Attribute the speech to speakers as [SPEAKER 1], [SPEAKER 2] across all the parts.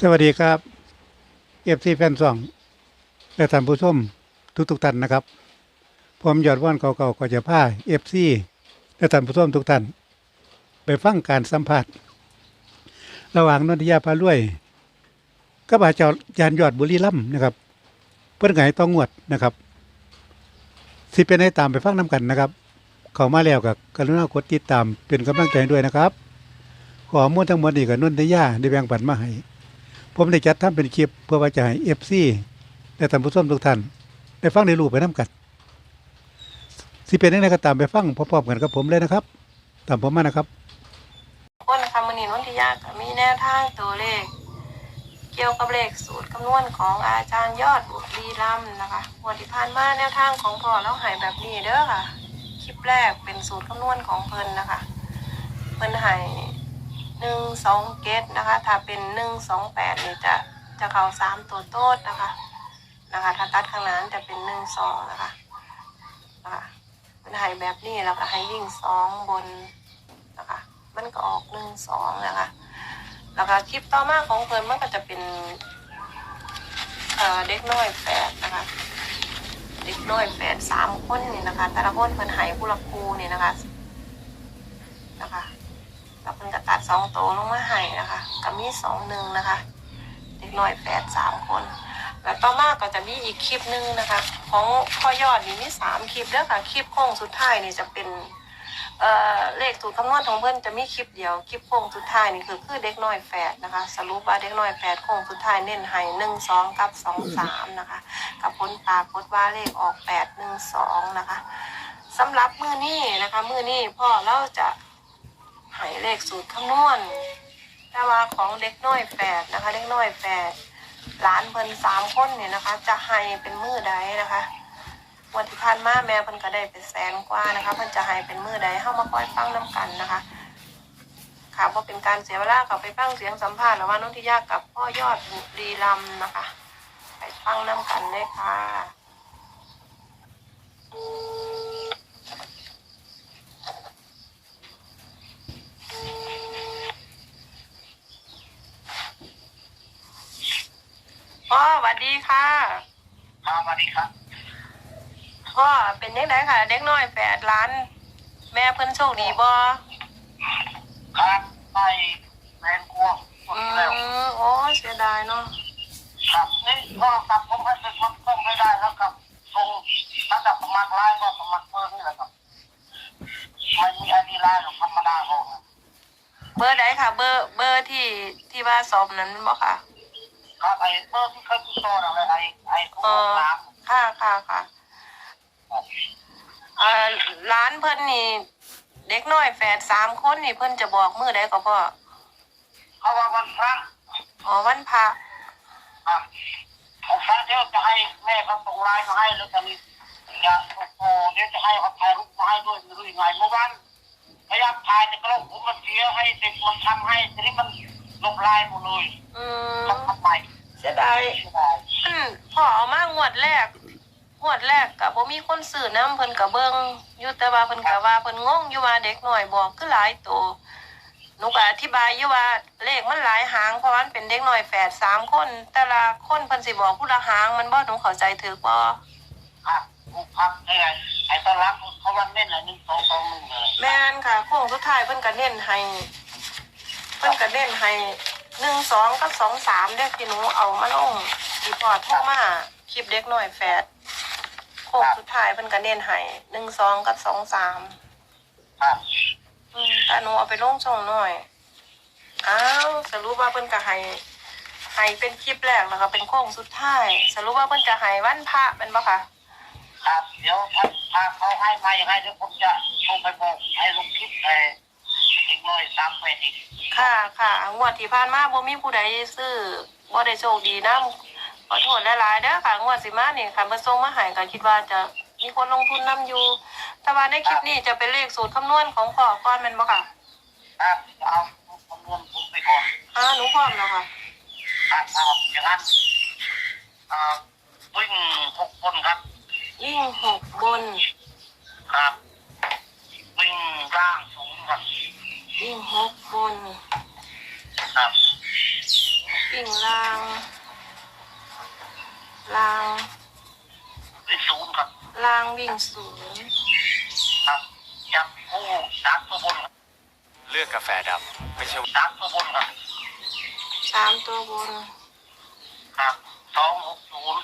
[SPEAKER 1] สวัสดีครับเอฟซีแฟนซองและท่านผู้ชมทุกทุกๆท่านนะครับ ผมยอดว่านเก่าๆก็จะพาเอฟซีและท่านผู้ชมทุกท่าน ไปฟังการสัมภาษณ์ระหว่างนนทยาพารวยกับอาจารย์ยานยอดบุรีรัมนะครับ เพื่อนไงต้องงวดนะครับสิเป็นให้ตามไปฟังน้ำกันนะครับเข้ามาแล้วกับกรุณากดติดตามเป็นกำลังใจด้วยนะครับ ขอมูลทั้งหมดนี่กับนนทยาได้แบ่งปันมาให้ ผมได้จัดทำเป็นคลิปเพื่อว่าจะให้เอฟซีและท่านผู้ชมทุกท่านได้ฟังได้รู้ไปน้กันสิเป็นยังไงก็ตามไปฟังพร้อมๆกันกับผมเลยนะครับ ตามผมมานะครับ
[SPEAKER 2] คนคำมือนีนนทิยาก็มีแนวทางตัวเลข เกี่ยวกับเลขสูตรคำนวณของอาจารย์ยอดบุรีรัมนะคะวันที่ผ่านมาแนวทางของพ่อเราใหายแบบนี้เด้อค่ะ คลิปแรกเป็นสูตรคำนวณของเพิ่นนะคะ เพิ่นหาย หนึ่งสองเกตนะคะ ถ้าเป็นหนึ่งสองแปดนี่จะจะเข้าสามตัวโต้นนะคะ นะคะ ถ้าตัดข้างนั้นจะเป็นหนึ่งสองนะคะนะคะเพิ่นใหายแบบนี้แล้วก็ให้วิ่งสองบนนะคะ มันก็ออกหนึ่งสองนะคะ แล้วก็คลิปต่อมาของเพิ่นมันก็จะเป็นเอ่อเด็กน้อยแฝดนะคะ เด็กน้อยแฝดสามคนนี่นะคะ แต่ละคนเพิ่นหายผู้ละครูนี่นะคะ นะคะ แล้วเพิ่นก็ตัดสองโตวลงมาให้นะคะก็มีสองหนึ่งนะคะเด็กน้อยแฝดสามคน แล้วต่อมาก็จะมีอีกคลิปหนึ่งนะคะ ของพ่อยอดนี่มีสามคลิปเด้อค่ะคลิปโค้งสุดท้ายนี่จะเป็นเอ่อเลขสูตรคำนวณของเพื่อนจะมีคลิปเดียวคลิปโค้งสุดท้ายนี่คือคือเด็กน้อยแฝดนะคะ สรุปว่าเด็กน้อยแฝดโค้งสุดท้ายเน้นให้หนึ่งสองกับสองสามนะคะกับผลปรากฏว่าเลขออกแปดหนึ่งสองนะคะสำหรับมือนี้นะคะ มือนี้พ่อเราจะ ให้เลขสูตรคำนวณแต่ว่าของเด็กน้อยแฝดนะคะ เด็กน้อยแฝดหลานเพิ่นสามคนเนี่ยนะคะ จะให้เป็นมือใดนะคะวันที่ผ่านมาแม่เพิ่นก็ได้เป็นแสนกว่านะคะเพิ่นจะให้เป็นมือใดเข้ามาคอยฟังน้กันนะคะค่ะว่าเป็นการเสียเวลากับไปฟังเสียงสัมภาษณ์ระหว่างน้องทิยากับพ่อยอดบุรีรัมย์นะคะ ไปฟังน้กันเลยค่ะ พ่อสวัสดีค่ะ
[SPEAKER 3] ครับสวัสดีครับ
[SPEAKER 2] พ่อเป็นยังไงค่ะ เด็กน้อยแปดล้าน แม่เพิ่นโชคดีบ่
[SPEAKER 3] ครับไปแมนกลัวหม
[SPEAKER 2] อื
[SPEAKER 3] ดแล้ว
[SPEAKER 2] มโอ้ยเสียดายเนาะ
[SPEAKER 3] ครับนี่ก็กลับผมให้เป็นมันก็ไม่ได้แล้วครับตรงถ้าจะสมัครไลน์ก็สมัครเพิ่มนี่แหละครับไม่มีไอดีไลน์หรอกธรรมดาของ
[SPEAKER 2] เบอร์ใดค่ะ เบอร์เบอร์ที่ที่ว่าสอบนั้นบ่ค่ะ
[SPEAKER 3] ครับไอ้เบอร์ที่เคยติดต่ออะไรไอ้ไอ้ทุก
[SPEAKER 2] เออ
[SPEAKER 3] สาม
[SPEAKER 2] ค่ะค่ะค่ะเอ่อร้านเพิ่นนี่เด็กน้อยแฝดสามคนนี่เพิ่นจะบอกมือใดก็พ่อ
[SPEAKER 3] เขาว่าวันพระ
[SPEAKER 2] อ๋อวันพระ
[SPEAKER 3] ครับผมพระเดี๋ยวจะให้แม่เขาส่งไลน์มาให้แล้วจะมีจะโอ้โหเดี๋ยวจะให้เขาถ่ายรูปมาให้ด้วยไม่รู้ยังไงเมื่อวานพยายามถ่ายแต่กระโหลกผมมันเสียให้เด็กมันทำให้ทีนี้มันลบลายหมดเลย
[SPEAKER 2] อื
[SPEAKER 3] ต้อง
[SPEAKER 2] ม
[SPEAKER 3] ทำใหม่
[SPEAKER 2] เสียดาย
[SPEAKER 3] ไม่ได้
[SPEAKER 2] อืมพ่อเอามางวดแรกงวดแรกกับบ่มีคนซื้อน้ำเพิ่นกับเบิ่งอยู่แต่ว่าเพิ่นก็ว่าเพิ่นงงอยู่ว่าเด็กน้อยบอกคือหลายตัวหนูก็อธิบายอยู่ว่าเลขมันหลายหางเพราะว่ามันเป็นเด็กน้อยแฝดสามคน แต่ละคนเพิ่นสิบอกผู้ละหางมันบ่หนูเข้าใจถูกบ่
[SPEAKER 3] ครับถูกครับไอ้ไงไอ้ตอนหลังเขาวันเล่นอะไรหนึ่งสองสองหนึ่งเลย
[SPEAKER 2] แม่นค่ะโค้งสุดท้ายเพิ่นก็เน้นให้เพิ่นก็เน้นให้ หนึ่งสองกับสองสามเด้อที่หนูเอามาลงที่พอโทรมาคลิปเด็กน้อยแฝดโค้งสุดท้ายเพิ่นก็เน้นให้หนึ่งสองกับสองสาม
[SPEAKER 3] ครับ
[SPEAKER 2] อืมแต่หนูเอาไปลงช่องหน่อยอ้าวสรุปว่าเพิ่นก็ให้ให้เป็นคลิปแรกแล้วก็เป็นโค้งสุดท้ายสรุปว่าเพิ่นจะให้วันพระเป็นปะคะ
[SPEAKER 3] ครับเดี๋ยวถ้าถ้าเขาให้มาอย่างไรเดี๋ยวผมจะโทรไปบอกให้ลงคลิปไอ้อีกหน่ อยสามแปดอีก
[SPEAKER 2] ค่ะค่ะงวดที่ผ่านมาบ่มีผู้ใดซื้อบ่ได้โชคดีนะขอโทษหลายๆเด้อค่ะงวดสิมานี่ค่ะเพิ่นส่งมาให้ก็คิดว่าจะมีคนลงทุนนํอยู่ แต่ว่าในคลิปนี้จะเป็นเลขสูตรคำนวณของพ่อก่อนแม่นบ่ค่ะ
[SPEAKER 3] ครับเอาคำนวณผมไปก่อน
[SPEAKER 2] อ่าหนูพร้อมแล้วค่ะ
[SPEAKER 3] ครับเอาอย่างนั้นเอ่อวิ่งหกคนครับ
[SPEAKER 2] วิ่งหกบน
[SPEAKER 3] ครับ วิ่งร่างสูงครับ
[SPEAKER 2] วิ่งหกบน
[SPEAKER 3] ครับ
[SPEAKER 2] ปีวิ่งลางลาง
[SPEAKER 3] ที่ศูนย์ครับ
[SPEAKER 2] ลางวิ่งศูนย์
[SPEAKER 3] ครับจับคู่สามตัวบนครับ
[SPEAKER 4] เลือกกาแฟดำไม่ใช่
[SPEAKER 3] สามตัวบนครับ
[SPEAKER 2] สามตัวบน
[SPEAKER 3] ครับสองหกศูนย์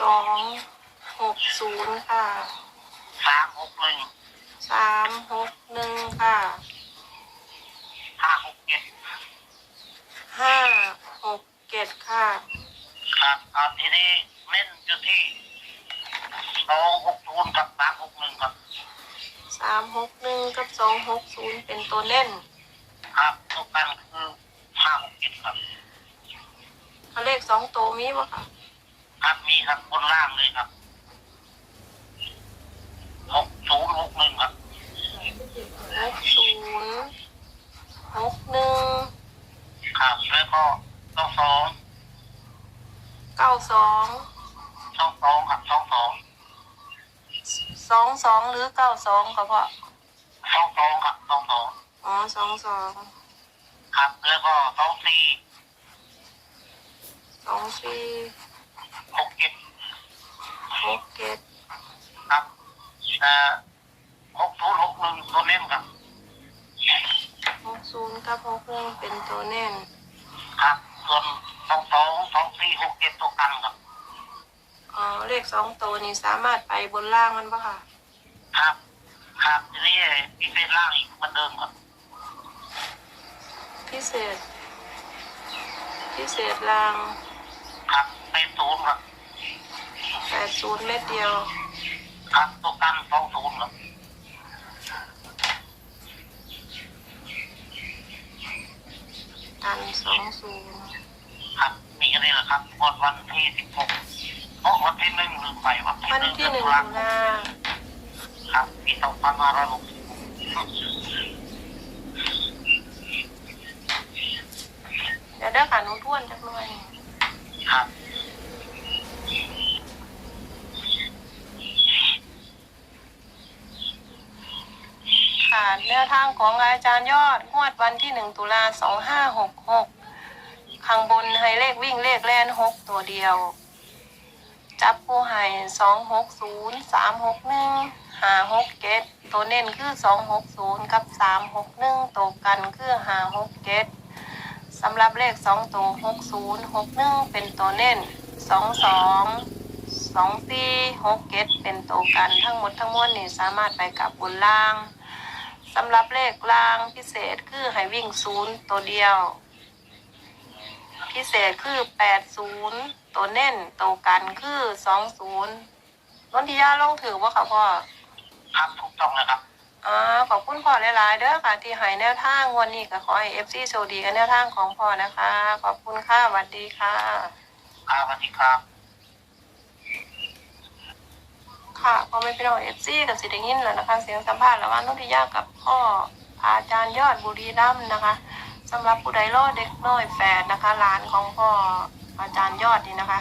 [SPEAKER 2] สองหกศูนย์ค่ะ
[SPEAKER 3] สามหกหนึ่ง
[SPEAKER 2] สามหกหนึ่งค่ะ
[SPEAKER 3] ห้าหกเจ็ด
[SPEAKER 2] ห้าหกเจ็ดค่ะ
[SPEAKER 3] ครับอ่าทีนี้เน้นอยู่ที่สองหกศูนย์กับสามหกหนึ่งครับ
[SPEAKER 2] สามหกหนึ่งกับสองหกศูนย์เป็นตัวเล่น
[SPEAKER 3] ครับตัวกันคือห้าหกเจ็ดครับ
[SPEAKER 2] เอาเลขสองตัวมีบ่ค่ะ
[SPEAKER 3] ครับมีครับบนล่างเลยครับหก ศูนย์หกหนึ่งครับ
[SPEAKER 2] หกศูนย์หกหนึ่ง
[SPEAKER 3] ครับแล้วก็สองสอง
[SPEAKER 2] เก้าสอง
[SPEAKER 3] สองสองครับสองสอง
[SPEAKER 2] สองสองหรือเก้าสองก็พอ
[SPEAKER 3] สองสองครับสองสอง
[SPEAKER 2] อ๋อสองสอง
[SPEAKER 3] ครับแล้วก็สองสี่
[SPEAKER 2] สองสี่
[SPEAKER 3] หกเจ็ด
[SPEAKER 2] หกเจ็ด
[SPEAKER 3] ครับเอ่อหกศูนย์หกหนึ่งตัวเน้นครับ
[SPEAKER 2] หกศูนย์กับหกหนึ่งเป็นตัวเน่น
[SPEAKER 3] ครับส่วนสองสองสองสี่หกเจ็ดตัวกันครับ
[SPEAKER 2] อ๋อเลขสองตัวนี้สามารถไปบนล่างมันปะค่ะ
[SPEAKER 3] ครับ ครับทีนี้พิเศษล่างอีกเหมือนเดิมครับ
[SPEAKER 2] พิเศษ พิเศษล่าง
[SPEAKER 3] ครับเป็นศูนย์ครับ
[SPEAKER 2] แปดศูนย์เม็ดเดียว
[SPEAKER 3] ครับตัวกันสองศูนย์ครับ
[SPEAKER 2] กันสองศูนย์
[SPEAKER 3] ครับ มีอะไรเหรอครับวันวันที่สิบหกเพราะวันที่หนึ่งลืมไปวันที่
[SPEAKER 2] วัน
[SPEAKER 3] หนึ่ง
[SPEAKER 2] ที่หนึ่ง
[SPEAKER 3] ตุลา
[SPEAKER 2] ตุ
[SPEAKER 3] คม
[SPEAKER 2] ลา
[SPEAKER 3] ครับปีสองพันห้าร้อยหกสิบ
[SPEAKER 2] เดี๋ยวได้ค่ะหนุท้วนจักหน่อย
[SPEAKER 3] ครับ
[SPEAKER 2] แนวทางของอาจารย์ยอดงวดวันที่หนึ่งตุลาสองห้าหกหกข้างบนให้เลขวิ่งเลขแล่นหกตัวเดียว จับผู้ให้สองหกศูนย์สามหกหนึ่งห้าหกเจ็ดตัวเน้นคือสองหกศูนย์กับสามหกหนึ่งตัวกันคือห้าหกเจ็ดสำหรับเลขสองตัวหกศูนย์หกหนึ่งเป็นตัวเน้นสองสองสองสี่หกเจ็ดเป็นตัวกันทั้งหมดทั้งมวลนี่สามารถไปกับบนล่าง สำหรับเลขล่างพิเศษคือให้วิ่งศูนย์ตัวเดียว พิเศษคือแปดศูนย์ตัวเน่นตัวกันคือสองศูนย์นนทิยาลงถือว่าค่ะพ่อ
[SPEAKER 3] ครับถูกต้องนะครับ
[SPEAKER 2] อ่าขอบคุณพ่อหลายๆเด้อค่ะ ที่ให้แนวทางวันนี้ก็ขอให้เอฟซีโชคดีกับแนวทางของพ่อนะคะ ขอบคุณค่ะสวัสดีค่ะ
[SPEAKER 3] ครับสวัสดีครับ
[SPEAKER 2] ค่ะพอไม่เป็นของเอฟซีกับสิได้ยินแล้วนะคะ เสียงสัมภาษณ์ระหว่างนนทิยากับพ่ออาจารย์ยอดบุรีรัมย์นะคะสำหรับผู้ใดรอดเด็กน้อยแฝดนะคะหลานของพ่ออาจารย์ยอดนี่นะคะ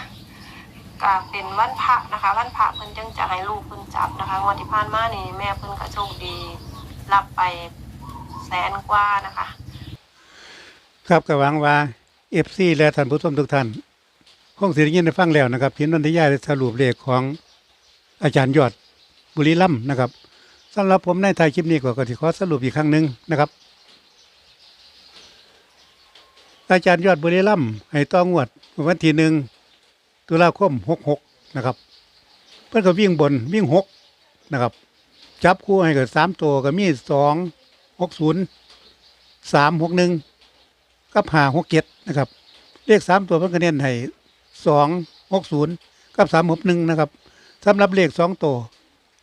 [SPEAKER 2] ก็เป็นวันพระนะคะ วันพระเพิ่นจึงจะให้ลูกเพิ่นจับนะคะงวันที่ผ่านมานี่แม่เพิ่นก็โชคดี รับไปแสนกว่านะคะ
[SPEAKER 1] ครับก็หวังว่าเอฟซีและท่านผู้ชมทุกท่านคงสิได้ยินได้ฟังแล้วนะครับพินนันทยาได้สรุปเลขของ อาจารย์ยอดบุรีรัมย์นะครับสำหรับผมในท้ายคลิปนี้ก็ก็สิขอสรุปอีกครั้งหนึ่งนะครับ อาจารย์ยอดบุรีรัมย์ให้ต้องวดวันที่หนึ่งตุลาคมหกหกนะครับ เพื่อนก็วิ่งบนวิ่งหกนะครับ จับคู่ให้กับสามตัวก็มีสองหกศูนย์สามหกหนึ่งกับหาหกเจ็ดนะครับเลขสามตัวเพิ่อนก็เน้นให้สองหกศูนย์กับสามหกหนึ่งนะครับ สำหรับเลขสองตัว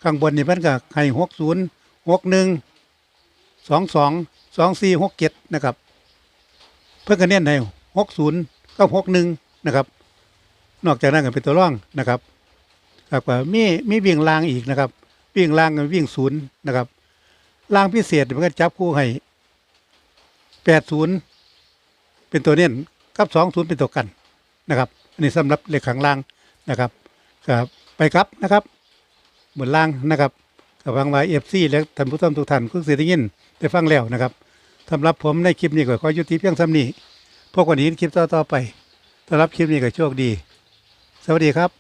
[SPEAKER 1] ข้างบนนี่เพิ่นก็ให้หกศูนย์หกหนึ่งสองสองสองสี่หกเจ็ดนะครับ เพิ่นก็เน้นให้หกศูนย์กับหกหนึ่งนะครับ นอกจากนั้นก็เป็นตัวร่องนะครับครับก็มีมีวิ่งลางอีกนะครับ วิ่งลางกับวิ่งศูนย์นะครับลางพิเศษมันก็จับคู่ให้แปดศูนย์เป็นตัวเน้นกับสองศูนย์เป็นตัวกันนะครับ อันนี้สำหรับเลขขังล่างนะครับครับ ไปครับนะครับบนล่างนะครับกับวังวายเอฟซีและท่านผู้ชมทุกท่านคุณเสียได้ยินได้ฟังแล้วนะครับสำหรับผมในคลิปนี้ก็ขอยุติเพียงสำนี้พวกวันนี้คลิปต่อๆไปสำหรับคลิปนี้ก็โชคดี สวัสดีครับ